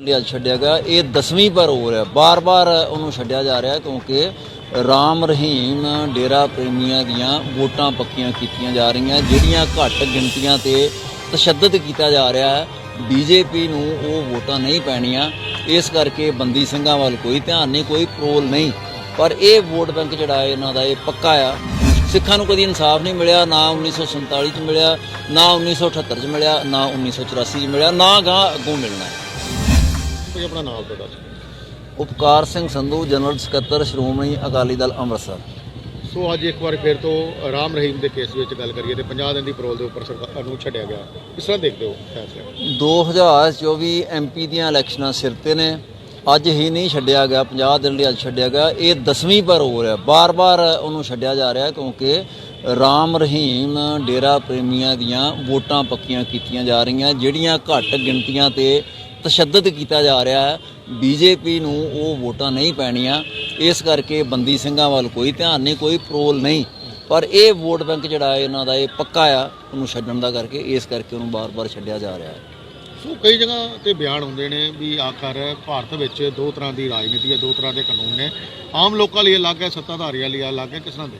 ਲਿਆ ਛੱਡਿਆ ਗਿਆ। ਇਹ 10ਵੀਂ ਪਰ ਹੋ ਰਿਹਾ। ਬਾਰ-ਬਾਰ ਉਹਨੂੰ ਛੱਡਿਆ ਜਾ ਰਿਹਾ ਕਿਉਂਕਿ ਰਾਮ, ਰਹੀਮ, ਡੇਰਾ ਪ੍ਰੇਮੀਆਂ ਦੀਆਂ ਵੋਟਾਂ ਪੱਕੀਆਂ ਕੀਤੀਆਂ ਜਾ ਰਹੀਆਂ। ਜਿਹੜੀਆਂ ਘੱਟ ਗਿਣਤੀਆਂ ਤੇ ਤਸ਼ੱਦਦ ਕੀਤਾ ਜਾ ਰਿਹਾ ਹੈ, ਬੀਜੇਪੀ ਨੂੰ ਉਹ ਵੋਟਾਂ ਨਹੀਂ ਪੈਣੀਆਂ। ਇਸ ਕਰਕੇ ਬੰਦੀ ਸਿੰਘਾਂ ਵੱਲ ਕੋਈ ਧਿਆਨ ਨਹੀਂ, ਕੋਈ ਪ੍ਰੋਲ ਨਹੀਂ। ਪਰ ਇਹ ਵੋਟ ਬੈਂਕ ਜਿਹੜਾ ਹੈ, ਇਹਨਾਂ ਦਾ ਇਹ ਪੱਕਾ ਆ। ਸਿੱਖਾਂ ਨੂੰ ਕਦੀ ਇਨਸਾਫ ਨਹੀਂ ਮਿਲਿਆ, ਨਾ 1947 ਚ ਮਿਲਿਆ, ਨਾ 1978 ਚ ਮਿਲਿਆ, ਨਾ 1984 ਚ ਮਿਲਿਆ, ਨਾ ਗਾਂ ਅੱਗੋਂ ਮਿਲਣਾ। ਕੋਈ ਆਪਣਾ ਨਾਮ ਤਾਂ ਦੱਸ। ਉਪਕਾਰ ਸਿੰਘ ਸੰਧੂ ਜਨਰਲ ਸਕੱਤਰ ਸ਼੍ਰੋਮਣੀ ਅਕਾਲੀ ਦਲ ਅੰਮ੍ਰਿਤਸਰ। ਸੋ ਅੱਜ ਇੱਕ ਵਾਰ ਫਿਰ ਤੋਂ ਰਾਮ ਰਹੀਮ ਦੇ ਕੇਸ ਵਿੱਚ ਗੱਲ ਕਰੀਏ ਤੇ 50 ਦਿਨ ਦੀ ਪਰੋਲ ਦੇ ਉੱਪਰ ਸਰਕਾਰ ਨੂੰ ਛੱਡਿਆ ਗਿਆ। ਕਿਸ ਤਰ੍ਹਾਂ ਦੇਖਦੇ ਹੋ ਫੈਸਲਾ? 2024 ਐਮਪੀ ਦੀਆਂ ਇਲੈਕਸ਼ਨਾਂ ਸਿਰ ਤੇ ਨੇ। ਅੱਜ ਹੀ ਨਹੀਂ ਛੱਡਿਆ ਗਿਆ 50 ਦਿਨ ਲਈ ਅੱਜ ਛੱਡਿਆ ਗਿਆ। ਇਹ 10ਵੀਂ ਪਰ ਹੋ ਰਿਹਾ। ਬਾਰ-ਬਾਰ ਉਹਨੂੰ ਛੱਡਿਆ ਜਾ ਰਿਹਾ ਕਿਉਂਕਿ ਰਾਮ ਰਹੀਮ ਡੇਰਾ ਪ੍ਰੇਮੀਆਂ ਦੀਆਂ ਵੋਟਾਂ ਪੱਕੀਆਂ ਕੀਤੀਆਂ ਜਾ ਰਹੀਆਂ ਜਿਹੜੀਆਂ ਘੱਟ ਗਿਣਤੀਆਂ ਤੇ ਤਸ਼ੱਦਦ ਕੀਤਾ ਜਾ ਰਿਹਾ ਹੈ। ਬੀਜੇਪੀ ਨੂੰ ਉਹ ਵੋਟਾਂ ਨਹੀਂ ਪੈਣੀਆਂ। ਇਸ ਕਰਕੇ ਬੰਦੀ ਸਿੰਘਾਂ ਵੱਲ ਕੋਈ ਧਿਆਨ ਨਹੀਂ ਕੋਈ ਪ੍ਰੋਲ ਨਹੀਂ। ਪਰ ਇਹ ਵੋਟ ਬੈਂਕ ਜਿਹੜਾ ਹੈ ਇਹਨਾਂ ਦਾ ਇਹ ਪੱਕਾ ਆ। ਉਹਨੂੰ ਛੱਡਣ ਦਾ ਕਰਕੇ ਇਸ ਕਰਕੇ ਉਹਨੂੰ ਬਾਰ-ਬਾਰ ਛੱਡਿਆ ਜਾ ਰਿਹਾ ਹੈ। ਸੋ ਕਈ ਜਗ੍ਹਾ ਤੇ ਬਿਆਨ ਹੁੰਦੇ ਨੇ ਵੀ ਆਖਰ ਭਾਰਤ ਵਿੱਚ ਦੋ ਤਰ੍ਹਾਂ ਦੀ ਰਾਜਨੀਤੀ ਹੈ ਦੋ ਤਰ੍ਹਾਂ ਦੇ ਕਾਨੂੰਨ ਨੇ। ਆਮ ਲੋਕਾਂ ਲਈ ਅਲੱਗ ਹੈ ਸੱਤਾਧਾਰੀਆਂ ਲਈ ਅਲੱਗ ਹੈ ਕਿਸ ਤਰ੍ਹਾਂ ਦੇ?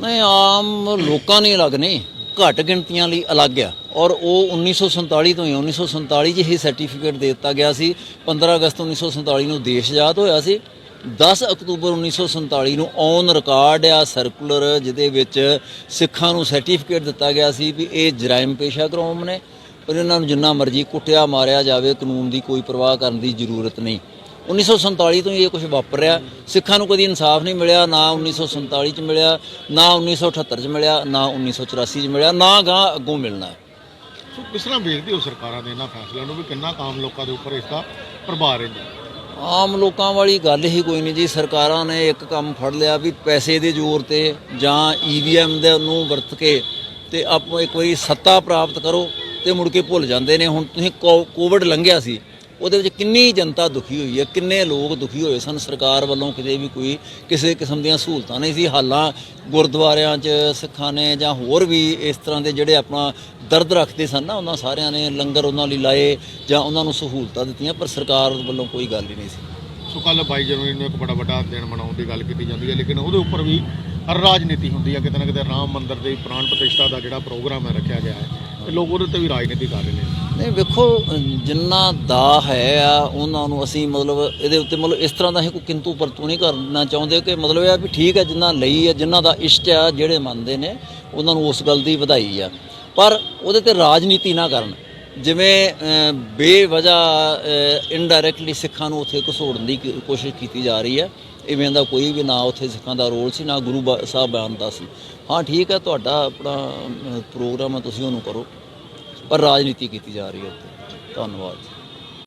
ਨਹੀਂ ਆਮ ਲੋਕਾਂ ਨਹੀਂ ਅਲੱਗ ਨਹੀਂ ਘੱਟ ਗਿਣਤੀਆਂ ਲਈ ਅਲੱਗ ਆ। ਔਰ ਉਹ 1947 ਤੋਂ ਹੀ 1947 'ਚ ਹੀ ਸਰਟੀਫਿਕੇਟ ਦੇ ਦਿੱਤਾ ਗਿਆ ਸੀ। 15 ਅਗਸਤ 1947 ਨੂੰ ਦੇਸ਼ ਆਜ਼ਾਦ ਹੋਇਆ ਸੀ। 10 ਅਕਤੂਬਰ 1947 ਨੂੰ ਔਨ ਰਿਕਾਰਡ ਆ ਸਰਕੂਲਰ ਜਿਹਦੇ ਵਿੱਚ ਸਿੱਖਾਂ ਨੂੰ ਸਰਟੀਫਿਕੇਟ ਦਿੱਤਾ ਗਿਆ ਸੀ ਵੀ ਇਹ ਜਰਾਇਮ ਪੇਸ਼ਾ ਕੌਮ ਨੇ। ਪਰ ਇਹਨਾਂ ਨੂੰ ਜਿੰਨਾ ਮਰਜ਼ੀ ਕੁੱਟਿਆ, ਮਾਰਿਆ ਜਾਵੇ, ਕਾਨੂੰਨ ਦੀ ਕੋਈ ਪਰਵਾਹ ਕਰਨ ਦੀ ਜ਼ਰੂਰਤ ਨਹੀਂ। 1947 ਤੋਂ ਇਹ ਕੁਝ ਵਾਪਰਿਆ। ਸਿੱਖਾਂ ਨੂੰ ਕਦੀ ਇਨਸਾਫ ਨਹੀਂ ਮਿਲਿਆ ਨਾ 1947 ਚ ਮਿਲਿਆ ਨਾ 1978 ਚ ਮਿਲਿਆ ਨਾ 1984 ਚ ਮਿਲਿਆ ਨਾ ਗਾਂ ਅੱਗੋਂ ਮਿਲਣਾ। ਸੋ ਕਿਸ ਤਰ੍ਹਾਂ ਵੇਖਦੇ ਹੋ ਸਰਕਾਰਾਂ ਦੇ ਇਹਨਾਂ ਫੈਸਲਿਆਂ ਨੂੰ ਵੀ ਕਿੰਨਾ ਕੁ ਆਮ ਲੋਕਾਂ ਦੇ ਉੱਪਰ ਇਸ ਦਾ ਪ੍ਰਭਾਵ ਰਹਿੰਦਾ? ਆਮ ਲੋਕਾਂ ਵਾਲੀ ਗੱਲ ਹੀ ਕੋਈ ਨਹੀਂ ਜੀ। ਸਰਕਾਰਾਂ ਨੇ ਇੱਕ ਕੰਮ ਫੜ ਲਿਆ ਵੀ ਪੈਸੇ ਦੇ ਜ਼ੋਰ ਤੇ ਜਾਂ ਈਵੀਐਮ ਦੇ ਨੂੰ ਵਰਤ ਕੇ ਤੇ ਆਪੋ ਇੱਕ ਵਾਰੀ ਸੱਤਾ ਪ੍ਰਾਪਤ ਕਰੋ ਤੇ ਮੁੜ ਕੇ ਭੁੱਲ ਜਾਂਦੇ ਨੇ। ਹੁਣ ਤੁਸੀਂ ਕੋਵਿਡ ਲੰਘਿਆ ਸੀ। ਉਹਦੇ ਵਿੱਚ ਕਿੰਨੀ ਜਨਤਾ ਦੁਖੀ ਹੋਈ ਹੈ, ਕਿੰਨੇ ਲੋਕ ਦੁਖੀ ਹੋਏ ਸਨ, ਸਰਕਾਰ ਵੱਲੋਂ ਕਿਤੇ ਵੀ ਕੋਈ ਕਿਸੇ ਕਿਸਮ ਦੀਆਂ ਸਹੂਲਤਾਂ ਨਹੀਂ ਸੀ। ਹਾਲਾਂ ਗੁਰਦੁਆਰਿਆਂ 'ਚ, ਸਿੱਖਾਂ ਨੇ ਜਾਂ ਹੋਰ ਵੀ ਇਸ ਤਰ੍ਹਾਂ ਦੇ ਜਿਹੜੇ ਆਪਣਾ ਦਰਦ ਰੱਖਦੇ ਸਨ ਨਾ, ਉਹਨਾਂ ਸਾਰਿਆਂ ਨੇ ਲੰਗਰ ਉਹਨਾਂ ਲਈ ਲਾਏ ਜਾਂ ਉਹਨਾਂ ਨੂੰ ਸਹੂਲਤਾਂ ਦਿੱਤੀਆਂ, ਪਰ ਸਰਕਾਰ ਵੱਲੋਂ ਕੋਈ ਗੱਲ ਹੀ ਨਹੀਂ ਸੀ। ਸੋ ਕੱਲ 22 ਜਨਵਰੀ ਨੂੰ ਇੱਕ ਬੜਾ ਵੱਡਾ ਦਿਨ ਮਨਾਉਣ ਦੀ ਗੱਲ ਕੀਤੀ ਜਾਂਦੀ ਹੈ, ਲੇਕਿਨ ਉਹਦੇ ਉੱਪਰ ਵੀ ਰਾਜਨੀਤੀ ਹੁੰਦੀ ਹੈ, ਕਿਤੇ ਨਾ ਕਿਤੇ ਰਾਮ ਮੰਦਿਰ ਦੇ ਪ੍ਰਾਣ ਪ੍ਰਤਿਸ਼ਠਾ ਦਾ ਜਿਹੜਾ ਪ੍ਰੋਗਰਾਮ ਹੈ, ਰੱਖਿਆ ਗਿਆ ਹੈ। ਤੇ ਲੋਕ ਉਹਦੇ ਤੇ ਵੀ ਰਾਜਨੀਤੀ ਕਰ ਰਹੇ ਨੇ। ਨਹੀਂ ਵੇਖੋ ਜਿੰਨਾ ਦਾ ਹੈ ਆ ਉਹਨਾਂ ਨੂੰ ਅਸੀਂ ਮਤਲਬ ਇਹਦੇ ਉੱਤੇ ਮਤਲਬ ਇਸ ਤਰ੍ਹਾਂ ਦਾ ਅਸੀਂ ਕੋਈ ਕਿੰਤੂ ਪਰਤੂ ਨਹੀਂ ਕਰਨਾ ਚਾਹੁੰਦੇ ਕਿ ਮਤਲਬ ਇਹ ਆ ਵੀ ਠੀਕ ਹੈ ਜਿੰਨਾ ਲਈ ਹੈ ਜਿਨ੍ਹਾਂ ਦਾ ਇਸ਼ਟ ਆ ਜਿਹੜੇ ਮੰਨਦੇ ਨੇ ਉਹਨਾਂ ਨੂੰ ਉਸ ਗੱਲ ਦੀ ਵਧਾਈ ਆ। ਪਰ ਉਹਦੇ ਤੇ ਰਾਜਨੀਤੀ ਨਾ ਕਰਨ। ਜਿਵੇਂ ਅਹ, ਬੇਵਜ੍ਹਾ ਇਨਡਾਇਰੈਕਟਲੀ ਸਿੱਖਾਂ ਨੂੰ ਉੱਥੇ ਘਸੋੜਨ ਦੀ ਕੀ- ਕੋਸ਼ਿਸ਼ ਕੀਤੀ ਜਾ ਰਹੀ ਹੈ। ਇਵੇਂ ਦਾ ਕੋਈ ਵੀ ਨਾ ਉੱਥੇ ਸਿੱਖਾਂ ਦਾ ਰੋਲ ਸੀ, ਨਾ ਗੁਰੂ ਬਾ- ਸਾਹਿਬ ਦਾ ਸੀ। ਹਾਂ, ਠੀਕ ਹੈ, ਤੁਹਾਡਾ ਆਪਣਾ ਪ੍ਰੋਗਰਾਮ ਹੈ ਤੁਸੀਂ ਉਹਨੂੰ ਕਰੋ। ਪਰ ਰਾਜਨੀਤੀ ਕੀਤੀ ਜਾ ਰਹੀ ਹੈ ਉੱਥੇ। ਧੰਨਵਾਦ